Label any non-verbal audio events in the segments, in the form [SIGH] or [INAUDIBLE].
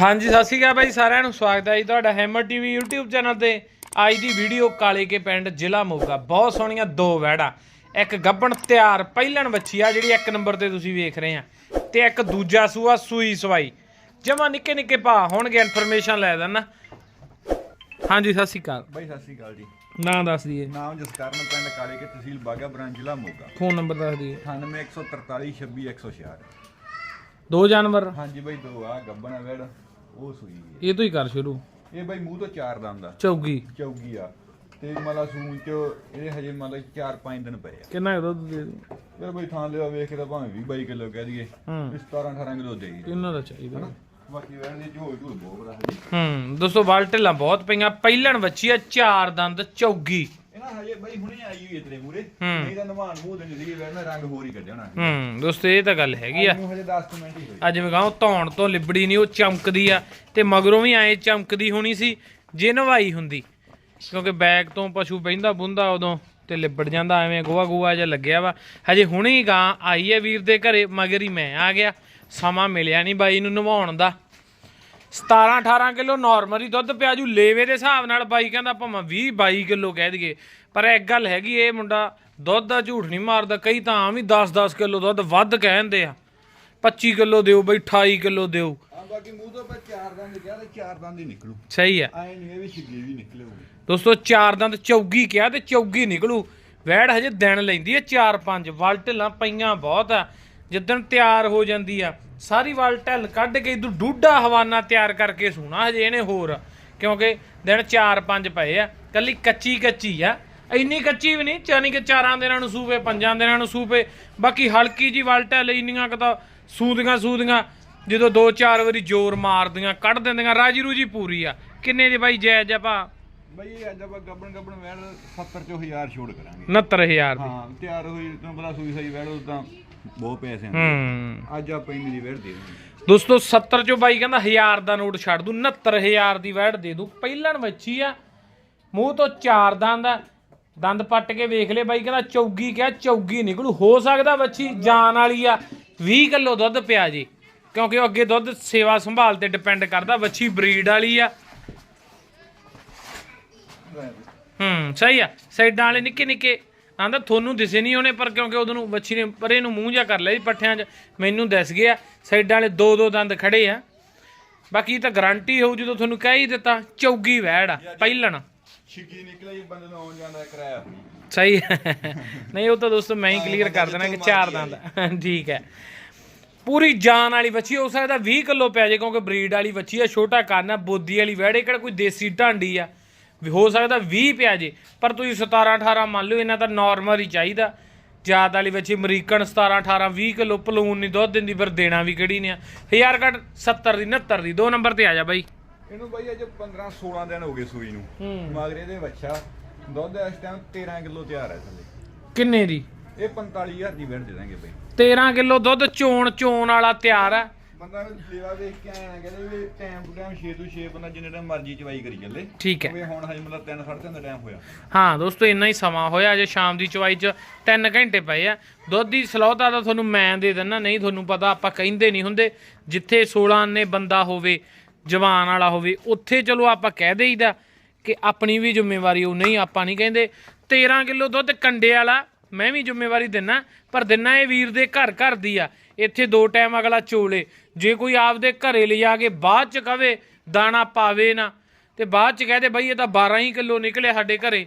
ਹਾਂਜੀ ਸਤਿ ਸ਼੍ਰੀ ਅਕਾਲ ਬਾਈ ਸਾਰਿਆਂ ਨੂੰ ਸਵਾਗਤ ਹੈ ਜੀ ਤੁਹਾਡਾ ਹੈਮਰ ਟੀਵੀ YouTube ਚੈਨਲ ਤੇ। ਅੱਜ ਦੀ ਵੀਡੀਓ ਕਾਲੇ ਕੇ ਪਿੰਡ ਜ਼ਿਲ੍ਹਾ ਮੋਗਾ। ਬਹੁਤ ਸੋਹਣੀਆਂ ਦੋ ਵੈੜਾ ਇੱਕ ਗੱਬਣ ਤਿਆਰ ਪਹਿਲਣ ਬੱਚੀ ਆ ਜਿਹੜੀ ਇੱਕ ਨੰਬਰ ਤੇ ਤੁਸੀਂ ਵੇਖ ਰਹੇ ਆ ਤੇ ਇੱਕ ਦੂਜਾ ਸੂਆ ਸੂਈ ਸਵਾਈ। ਜਮਾ ਨਿੱਕੇ ਨਿੱਕੇ ਭਾ ਹੋਣਗੇ ਇਨਫੋਰਮੇਸ਼ਨ ਲੈ ਦੇਣਾ ਹਾਂਜੀ ਸਤਿ ਸ਼੍ਰੀ ਅਕਾਲ। ਬਾਈ ਸਤਿ ਸ੍ਰੀ ਅਕਾਲ ਜੀ। ਨਾਂ ਦੱਸ ਦਈਏ। ਨਾਮ ਜਸਕਰਨ ਪਿੰਡ ਕਾਲੇ ਕੇ ਤਹਿਸੀਲ ਬਾਗਾ ਬ੍ਰਾਂਚ ਜ਼ਿਲ੍ਹਾ ਮੋਗਾ। ਫੋਨ ਨੰਬਰ ਦੱਸ ਦਈਏ। 9143 26166 ਦੋ ਜਾਨਵਰ? ਹਾਂਜੀ ਬਾਈ ਦੋ ਆ ਗੱਬਣ ਵੜ ਉਹ ਸੂਈ ਹੈ ਇਹ ਤੋਂ ਹੀ ਕਰ ਸ਼ੁਰੂ। ਇਹ ਬਾਈ ਮੂੰਹ ਤੋਂ ਚਾਰ ਦੰਦ ਆ। ਚੌਗੀ। ਚੌਗੀ ਆ। ਤੇ ਮਤਲਬ ਸੂਣ ਚ ਇਹ ਹਜੇ ਮਤਲਬ 4-5 ਦਿਨ ਪਏ ਆ। ਕਿੰਨਾ ਦੁੱਧ ਦੇ ਦੂ ਯਾਰ ਬਾਈ ਥਾਂ ਲਿਆ ਵੇਖ ਕੇ ਤਾਂ ਭਾਵੇਂ 20 22 ਕਿਲੋ ਕਹਿ ਦਈਏ। ਹੂੰ। 17-18 ਕਿਲੋ ਦੇ ਹੀ ਕਿੰਨਾ ਦਾ ਚਾਹੀਦਾ। ਬਾਕੀ ਵੈਣ ਦੀ ਝੋਲ ਝੋਲ ਬਹੁਤ ਬੜਾ ਹਜੇ। ਹੂੰ ਦੋਸਤੋ ਵਾਲ ਢਿੱਲਾਂ ਬਹੁਤ ਪਈਆਂ। ਪਹਿਲਣ ਬੱਚੀ ਆ ਚਾਰ ਦੰਦ ਚੌਗੀ। ਨਾ ਹਜੇ ਬਾਈ ਹੁਣੇ ਆਈ ਹੋਈ ਹੈ ਤੇਰੇ ਮੂਰੇ ਹੂੰ। ਨਹੀਂ ਤਾਂ ਨਵਾਨ ਮੂੰਹ ਦੇ ਨਹੀਂ ਵੈਣ ਨੇ ਰੰਗ ਹੋਰ ਹੀ ਕੱਢਣਾ ਹੂੰ ਦੋਸਤੋ ਇਹ ਤਾਂ ਗੱਲ ਹੈਗੀ ਆ। ਇਹਨੂੰ ਹਜੇ 10 ਮਿੰਟ ਹੀ ਹੋਏ। ਅੱਜ ਮੈਂ ਕਹਾਂ ਧੌਣ ਤੋਂ ਲਿਬੜੀ ਨਹੀਂ ਉਹ ਚਮਕਦੀ ਆ। ਤੇ ਮਗਰੋਂ ਵੀ ਐ ਚਮਕਦੀ ਹੋਣੀ ਸੀ ਜੇ ਨਵਾਈ ਹੁੰਦੀ। ਕਿਉਂਕਿ ਬੈਗ ਤੋਂ ਪਸ਼ੂ ਬਹਿੰਦਾ ਬੁੰਦਾ ਉਦੋਂ ਤੇ ਲਿਬੜ ਜਾਂਦਾ ਐਵੇਂ ਗੋਆ ਗੋਆ ਜਿਹਾ ਲੱਗਿਆ ਵਾ। ਹਜੇ ਹੁਣੇ ਹੀ ਗਾਂ ਆਈ ਹੈ ਵੀਰ ਦੇ ਘਰੇ ਮਗਰ ਹੀ ਮੈਂ ਆ ਗਿਆ। ਸਮਾਂ ਮਿਲਿਆ ਨਹੀਂ ਬਾਈ ਨੂੰ ਨਵਾਉਣ ਦਾ। 17 18 ਕਿਲੋ ਨਾਰਮਲੀ ਦੁੱਧ ਪਿਆ ਜੂ। ਲੇਵੇ ਦੇ ਹਿਸਾਬ ਨਾਲ ਬਾਈ ਕਹਿੰਦਾ ਭਾਵੇਂ 20 22 ਕਿਲੋ ਕਹਿ ਦਈਏ। ਪਰ ਇੱਕ ਗੱਲ ਹੈਗੀ ਇਹ ਮੁੰਡਾ ਦੁੱਧ ਦਾ ਝੂਠ ਨਹੀਂ ਮਾਰਦਾ। ਕਈ ਤਾਂ ਆਮ ਹੀ 10 10 ਕਿਲੋ ਦੁੱਧ ਵੱਧ ਕਹਿੰਦੇ ਆ। 25 ਕਿਲੋ ਦਿਓ ਬਈ 28 ਕਿਲੋ ਦਿਓ। ਬਾਕੀ ਮੂੰਹ ਤੋਂ ਆਪਾਂ ਚਾਰ ਦੰਦ ਕਿਹਾ ਤੇ ਚਾਰ ਦੰਦ ਹੀ ਨਿਕਲੂ। ਸਹੀ ਆ। ਐ ਨਹੀਂ ਇਹ ਵੀ ਛਿੱਲੇ ਵੀ ਨਿਕਲੇ ਹੋਗੇ ਦੋਸਤੋ ਚਾਰ ਦੰਦ ਚੌਗੀ ਕਿਹਾ ਤੇ ਚੌਗੀ ਨਿਕਲੂ। ਵੈੜ ਹਜੇ ਦਿਨ ਲੈਂਦੀ ਹੈ 4-5 ਵਲ ਢਿੱਲਾਂ ਪਈਆਂ ਬਹੁਤ ਆ। ਜਿੱਦਣ ਤਿਆਰ ਹੋ ਜਾਂਦੀ ਆ ਸਾਰੀ ਵਲ ਢਿੱਲ ਕੱਢ ਕੇ ਇਦੋਂ ਡੂਡਾ ਹਵਾਨਾ ਤਿਆਰ ਕਰਕੇ ਸੂਣਾ ਹਜੇ ਇਹਨੇ ਹੋਰ ਕਿਉਂਕਿ ਦਿਨ 4-5 ਪਏ ਆ ਕੱਲੀ ਕੱਚੀ ਕੱਚੀ ਆ। ਇੰਨੀ ਕੱਚੀ ਵੀ ਨਹੀਂ ਚਾਨੀ ਕਿ ਚਾਰਾਂ ਦਿਨਾਂ ਨੂੰ ਸੂਪੇ ਪੰਜਾਂ ਦਿਨਾਂ ਨੂੰ ਸੂਪੇ ਬਾਕੀ ਹਲਕੀ ਜੀ ਵਲ ਢਿੱਲ ਇੰਨੀਆਂ ਕੁ ਤਾਂ ਸੂਦੀਆਂ ਸੂਦੀਆਂ ਜਦੋਂ ਦੋ ਚਾਰ ਵਾਰੀ ਜ਼ੋਰ ਮਾਰਦੀਆਂ ਕੱਢ ਦਿੰਦੀਆਂ ਰਾਜੀ ਰੂਜੀ ਪੂਰੀ ਆ। ਕਿੰਨੇ ਦੀ ਬਾਈ ਜਾਇਜ਼ ਆ ਭਾ? ਬਈ ਅੱਜ ਆਪਾਂ ਗੱਬਣ ਗੱਬਣ ਵੈੜ 70 ਚੋਂ 1000 ਛੋੜ ਕਰਾਂਗੇ। 69000 ਦੀ। ਹਾਂ ਤਿਆਰ ਹੋਈ ਤੁਹਾਨੂੰ ਪਤਾ ਸੂਈ ਸਹੀ ਉਹ ਤਾਂ ਬਹੁਤ ਪੈਸੇ ਆ ਹੂੰ। ਅੱਜ ਆਪਾਂ ਇੰਨੀ ਦੀ ਵੈੜ ਦੇ ਦਾਂਗੇ। ਦੋਸਤੋ 70 ਚੋਂ ਬਾਈ ਕਹਿੰਦਾ 1000 ਦਾ ਨੋਟ ਛੱਡ ਦੂ 69000 ਦੀ ਵੈੜ ਦੇ ਦੂ। ਪਹਿਲਣ ਵੱਛੀ ਆ ਮੂੰਹ ਤੋਂ ਚਾਰ ਦੰਦ ਆ। ਦੰਦ ਪੱਟ ਕੇ ਵੇਖ ਲੈ ਬਾਈ ਕਹਿੰਦਾ ਚੌਗੀ ਕਿਹਾ ਚੌਗੀ ਨਿਕਲੂ। ਹੋ ਸਕਦਾ ਵੱਛੀ ਜਾਨ ਵਾਲੀ ਆ 20 ਕਿਲੋ ਦੁੱਧ ਪਿਆ ਜੀ। ਕਿਉਂਕਿ ਉਹ ਅੱਗੇ ਦੁੱਧ ਸੇਵਾ ਸੰਭਾਲ ਤੇ ਡਿਪੈਂਡ ਕਰਦਾ ਵੱਛੀ ਬਰੀਡ ਵਾਲੀ ਆ। ਹੂੰ ਸਹੀ ਆ। ਸਾਈਡਾਂ ਵਾਲੇ ਨਿੱਕੇ ਨਿੱਕੇ ਆਂਦਾ ਤੁਹਾਨੂੰ ਦਿਸੇ ਨਹੀਂ ਉਹਨੇ ਪਰ ਕਿਉਂਕਿ ਉਦੋਂ ਨੂੰ ਬੱਚੀ ਨੇ ਪਰੇ ਨੂੰ ਮੂੰਹ ਜਾ ਕਰ ਲਿਆ ਸੀ ਪੱਠਿਆਂ 'ਚ ਮੈਨੂੰ ਦਿਸ ਗਿਆ ਸਾਈਡਾਂ ਵਾਲੇ ਦੋ ਦੋ ਦੰਦ ਖੜੇ ਆ। ਬਾਕੀ ਤਾਂ ਗਾਰੰਟੀ ਹੋਊ ਜਦੋਂ ਤੁਹਾਨੂੰ ਕਹਿ ਹੀ ਦਿੱਤਾ ਚੌਗੀ ਵੈੜ ਆ ਪਹਿਲਣ। ਛਿੱਗੀ ਨਿਕਲੇ ਜੀ ਬੰਦੇ ਨੂੰ ਆਉਣ ਜਾਂਦਾ ਕਿਰਾਇਆ। ਸਹੀ। ਨਹੀਂ ਉਹ ਤਾਂ ਦੋਸਤੋ ਮੈਂ ਹੀ ਕਲੀਅਰ ਕਰ ਦੇਣਾ ਕਿ ਚਾਰ ਦੰਦ। [LAUGHS] ਠੀਕ ਹੈ। ਪੂਰੀ ਜਾਨ ਵਾਲੀ ਵੱਛੀ ਹੋ ਸਕਦਾ 20 ਕਿਲੋ ਪੈ ਜੇ ਕਿਉਂਕਿ ਬਰੀਡ ਵਾਲੀ ਵੱਛੀ ਆ ਛੋਟਾ ਕੰਨ ਆ ਬੋਦੀ ਵਾਲੀ ਵੈੜੇ ਕਿਹੜਾ ਕੋਈ ਦੇਸੀ ਢਾਂਡੀ ਆ। ਵੀ ਹੋ ਸਕਦਾ 20 ਪਿਆ ਜੇ ਪਰ ਤੁਸੀਂ 17 18 ਮੰਨ ਲਓ ਇਹਨਾਂ ਤਾਂ ਨਾਰਮਲ ਹੀ ਚਾਹੀਦਾ। ਜਾਤ ਵਾਲੀ ਵੱਛੀ ਅਮਰੀਕਨ 17 18 20 ਕਿਲੋ ਪਲੂਨ ਨਹੀਂ ਦੁੱਧ ਦਿੰਦੀ ਫਿਰ ਦੇਣਾ ਵੀ ਕਿਹੜੀ ਨੇ ਆ। ਹਜ਼ਾਰ ਘੱਟ 70 ਦੀ 69 ਦੀ ਦੋ ਨੰਬਰ ਤੇ ਆ ਜਾ ਬਾਈ। ਇਹਨੂੰ ਬਾਈ ਅੱਜ 15 16 ਦਿਨ ਹੋ ਗਏ ਸੂਈ ਨੂੰ। ਮਗਰ ਇਹਦੇ ਬੱਚਾ ਦੁੱਧ ਇਸ ਟਾਈਮ 13 ਕਿਲੋ ਤਿਆਰ ਹੈ ਥੱਲੇ। ਕਿੰਨੇ ਦੀ? ਇਹ 45000 ਦੀ ਵੈੜ ਦੇ ਦਾਂਗੇ ਬਾਈ। 13 ਕਿਲੋ ਦੁੱਧ ਚੋਣ ਚੋਣ ਵਾਲਾ ਤਿਆਰ ਆ ਬੰਦਾ ਸੇਵਾ ਦੇਖ ਕੇ ਆਇਆ ਕਹਿੰਦੇ ਵੀ ਟਾਈਮ ਟੂ ਟਾਈਮ 6 ਤੋਂ 6 ਬੰਦਾ ਜਿੰਨੇ ਟਾਈਮ ਮਰਜ਼ੀ ਚਵਾਈ ਕਰੀ ਚੱਲੇ। ਠੀਕ ਹੈ। ਵੀ ਹੁਣ ਹਜੇ ਮਤਲਬ 3 3.5 ਦਾ ਟਾਈਮ ਹੋਇਆ। ਹਾਂ ਦੋਸਤੋ ਇੰਨਾ ਹੀ ਸਮਾਂ ਹੋਇਆ। ਅਜੇ ਸ਼ਾਮ ਦੀ ਚਵਾਈ 'ਚ 3 ਘੰਟੇ ਪਏ ਆ। ਦੁੱਧ ਦੀ ਸਲੌਤਾ ਤਾਂ ਤੁਹਾਨੂੰ ਮੈਂ ਦੇ ਦਿੰਦਾ ਨਹੀਂ ਤੁਹਾਨੂੰ ਪਤਾ ਆਪਾਂ ਕਹਿੰਦੇ ਨਹੀਂ ਹੁੰਦੇ। ਜਿੱਥੇ 16 ਨੇ ਬੰਦਾ ਹੋਵੇ ਜਵਾਨ ਵਾਲਾ ਹੋਵੇ ਉੱਥੇ ਚਲੋ ਆਪਾਂ ਕਹਿ ਦੇਈਦਾ ਕਿ ਆਪਣੀ ਵੀ ਜ਼ਿੰਮੇਵਾਰੀ ਉਹ ਨਹੀਂ ਆਪਾਂ ਨਹੀਂ ਕਹਿੰਦੇ। 13 ਕਿਲੋ ਦੁੱਧ ਕੰਡੇ ਵਾਲਾ ਮੈਂ ਵੀ ਜ਼ਿੰਮੇਵਾਰੀ ਦਿੰਨਾ ਪਰ ਦਿੰਨਾ ਇਹ ਵੀਰ ਦੇ ਘਰ ਘਰ ਦੀ ਆ। ਇੱਥੇ ਦੋ ਟਾਈਮ ਅਗਲਾ ਚੋਲੇ। ਜੇ ਕੋਈ ਆਪਦੇ ਘਰੇ ਲਿਜਾ ਕੇ ਬਾਅਦ ਚ ਕਵੇ ਦਾਣਾ ਪਾਵੇ ਨਾ ਤੇ ਬਾਅਦ ਚ ਕਹਦੇ ਬਈ ਇਹ ਤਾਂ 12 ਹੀ ਕਿਲੋ ਨਿਕਲੇ ਸਾਡੇ ਘਰੇ।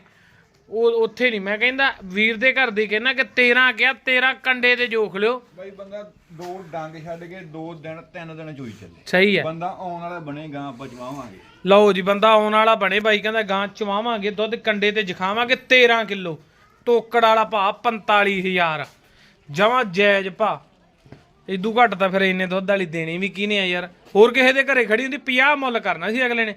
ਉਹ ਉੱਥੇ ਨਹੀਂ ਮੈਂ ਕਹਿੰਦਾ ਵੀਰ ਦੇ ਘਰ ਦੀ ਕਹਿੰਦਾ ਕਿ 13 ਕਿਹਾ 13 ਕੰਡੇ ਤੇ ਜੋਖ ਲਿਓ। ਬਾਈ ਬੰਦਾ ਦੋ ਡੰਗ ਛੱਡ ਕੇ ਦੋ ਦਿਨ ਤਿੰਨ ਦਿਨ ਚੋਈ ਚੱਲੇ। ਸਹੀ ਹੈ। ਬੰਦਾ ਆਉਣ ਵਾਲਾ ਬਣੇ ਗਾਂ ਆਪਾਂ ਚਵਾਵਾਂਗੇ। ਲਓ ਜੀ ਬੰਦਾ ਆਉਣ ਵਾਲਾ ਬਣੇ ਬਾਈ ਕਹਿੰਦਾ ਗਾਂ ਚਵਾਵਾਂਗੇ ਦੁੱਧ ਕੰਡੇ ਤੇ ਜਖਾਵਾਂਗੇ 13 ਕਿਲੋ। ਤੋਕੜ ਵਾਲਾ ਭਾ 45000 ਜਮਾ ਜਾਇਜ਼ ਭਾ। ਇਦੂ ਘੱਟ ਤਾਂ ਫਿਰ ਇੰਨੇ ਦੁੱਧ ਵਾਲੀ ਦੇਣੀ ਵੀ ਕਿਹਨੇ ਆ ਯਾਰ? ਹੋਰ ਕਿਸੇ ਦੇ ਘਰੇ ਖੜੀ ਹੁੰਦੀ 50 ਮੁੱਲ ਕਰਨਾ ਸੀ ਅਗਲੇ ਨੇ।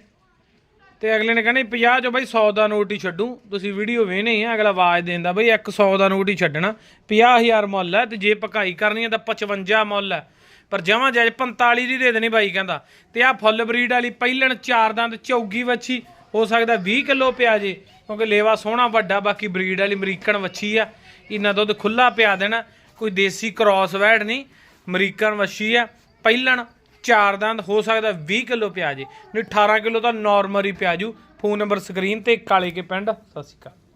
ਤੇ ਅਗਲੇ ਨੇ ਕਹਿੰਦੇ 50 ਚੋਂ ਬਾਈ 100 ਦਾ ਨੋਟ ਹੀ ਛੱਡੂ, ਤੁਸੀਂ ਵੀਡੀਓ ਵੇਖਣੀ ਆ, ਅਗਲਾ ਆਵਾਜ਼ ਦਿੰਦਾ ਬਈ 100 ਦਾ ਨੋਟ ਹੀ ਛੱਡਣਾ। 50000 ਮੁੱਲ ਹੈ ਤੇ ਜੇ ਪਕਾਈ ਕਰਨੀ ਹੈ ਤਾਂ 55 ਮੁੱਲ ਹੈ। ਪਰ ਜਮਾਂ ਜਾਇਜ਼ 45 ਦੀ ਦੇ ਦੇਣੀ ਬਾਈ ਕਹਿੰਦਾ। ਤੇ ਆ ਫੁੱਲ ਬਰੀਡ ਵਾਲੀ ਪਹਿਲਣ ਚਾਰ ਦੰਦ ਚੌਗੀ ਵੱਛੀ, ਹੋ ਸਕਦਾ 20 ਕਿਲੋ ਪਿਆ ਜੇ, ਕਿਉਂਕਿ ਲੇਵਾ ਸੋਹਣਾ ਵੱਡਾ, ਬਾਕੀ ਬਰੀਡ ਵਾਲੀ ਅਮਰੀਕਨ ਵੱਛੀ ਆ। ਇਹਨਾਂ ਦੁੱਧ ਖੁੱਲਾ ਪਿਆ ਦੇਣਾ, ਕੋਈ ਦੇਸੀ ਕ੍ਰਾਸ ਵੈੜ ਨਹੀਂ। ਅਮਰੀਕਨ ਵੱਛੀ ਆ। ਪਹਿਲਣ ਚਾਰ ਦੰਦ, ਹੋ ਸਕਦਾ 20 ਕਿਲੋ ਪਿਆ ਨਹੀਂ 18 ਕਿਲੋ ਤਾਂ ਨਾਰਮਲ ਹੀ ਪਿਆਜੂ ਫੋਨ ਨੰਬਰ ਸਕਰੀਨ ਤੇ ਕਾਲੇ ਕੇ ਪਿੰਡ। ਸਤਿ ਸ਼੍ਰੀ ਅਕਾਲ।